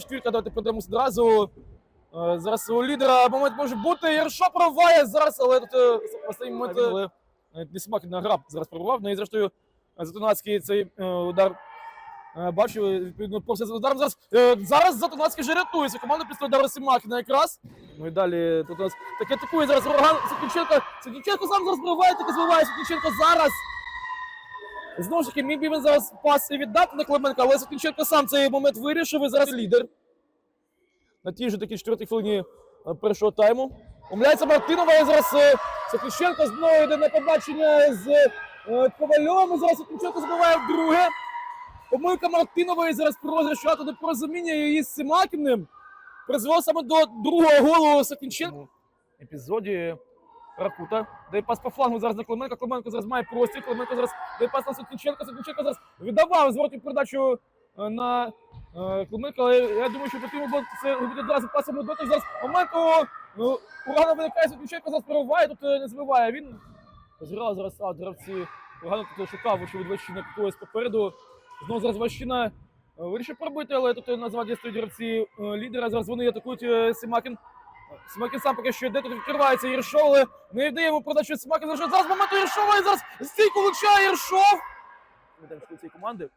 четвірка, давайте подивимося одразу. Е, Зараз у лідера момент може бути. Єршо проває зараз, але тут е, останній момент але, е, не Смакін на граб зараз пробував. Ну і зрештою Затонацький цей удар бачив, відповідно, повся з ударом. Зараз, зараз Затонацький вже рятується. Команда після удару Симакіна якраз. Ну і далі тут у нас таке атакує зараз Ураган Сокільченко. Сокільченко сам зараз пробиває, таки збиває Сокільченко зараз. Знову ж таки, міг би він зараз пас і віддати на Клименка, але Сокільченко сам цей момент вирішив і зараз лідер. На тій же такій четвертій хвилині е, першого тайму. Умляється Мартинова і зараз е, знову йде на побачення з е, Ковальом. Зараз Сокільченко забиває вдруге. Помилка Мартинової зараз розіграш до порозуміння її з Симакіним. Призвело саме до другого голу Сокільченко. Епізоді Ракута. Дає пас по флангу зараз на Клименко. Клименко зараз має простір. Клименко зараз дає пас на Сокільченко. Сокільченко зараз віддавав зворотню передачу е, на е, Клименко. Але я думаю, що потрібно було це робити одразу пасом дотик. Зараз момент у ну, урагана виникає Сокільченко зараз прориває, тут е, не збиває. Він зграв зараз а, гравці. Ураган тут шукав, очевидь, Ващина когось попереду. Знову зараз Ващина вирішив пробити, але тут на заваді стоять гравці лідера. Зараз вони атакують Симакін. Смакін сам поки що йде, тут відкривається Єршов, не йде йому продачу Смакін. Зараз зараз момент у Єршова і зараз стійку влучає Єршов. Цієї команди.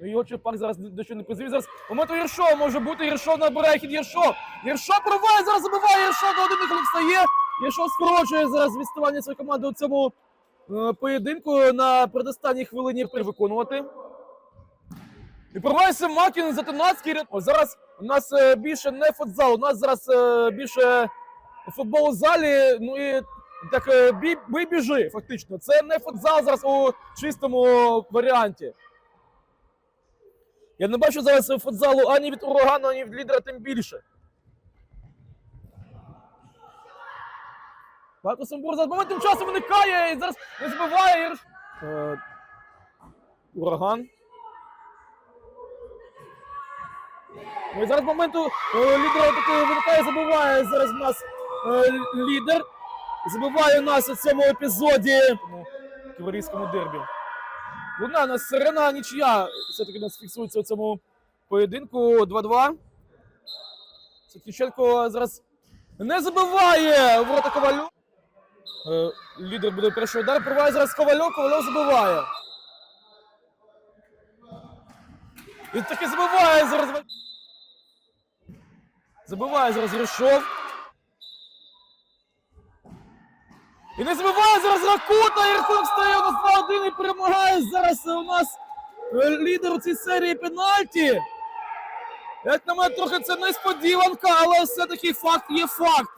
Ну, Його Чепак зараз до чого не призвів. Зараз момент у Єршова може бути. Єршов набирає хід Єршов. Єршов пробиває, зараз забиває Єршов до один коли встає. Єршов скорочує зараз відставання своєї команди у цьому е, поєдинку на передостанній хвилині виконувати. І провається Макін Затонацький. О, зараз у нас е, більше не футзал, у нас зараз е, більше футбол у залі. Ну і так е, бій, біжи, фактично. Це не футзал зараз у чистому варіанті. Я не бачу зараз футзалу ані від урагану, ані від лідера, тим більше. Марко Самбур зараз моментом часу виникає і зараз не збиває. Ураган. Ну і зараз моменту е, лідера таки виникає, забиває зараз у нас е, лідер. Забиває у нас у цьому епізоді. Тому дербі. Луна у нас сирена нічия. Все-таки нас фіксується у цьому поєдинку 2-2. Сотніченко зараз не забиває ворота Ковалю. Е, лідер буде перший удар. Проває зараз Ковальов, Ковальов забиває. І таки забиває зараз. Забиває зараз Єршов. І не забиває зараз Ракута. Єршов стає у нас 2-1 і перемагає зараз у нас е, лідер у цій серії пенальті. Як на мене, трохи це несподіванка, але все-таки факт є факт.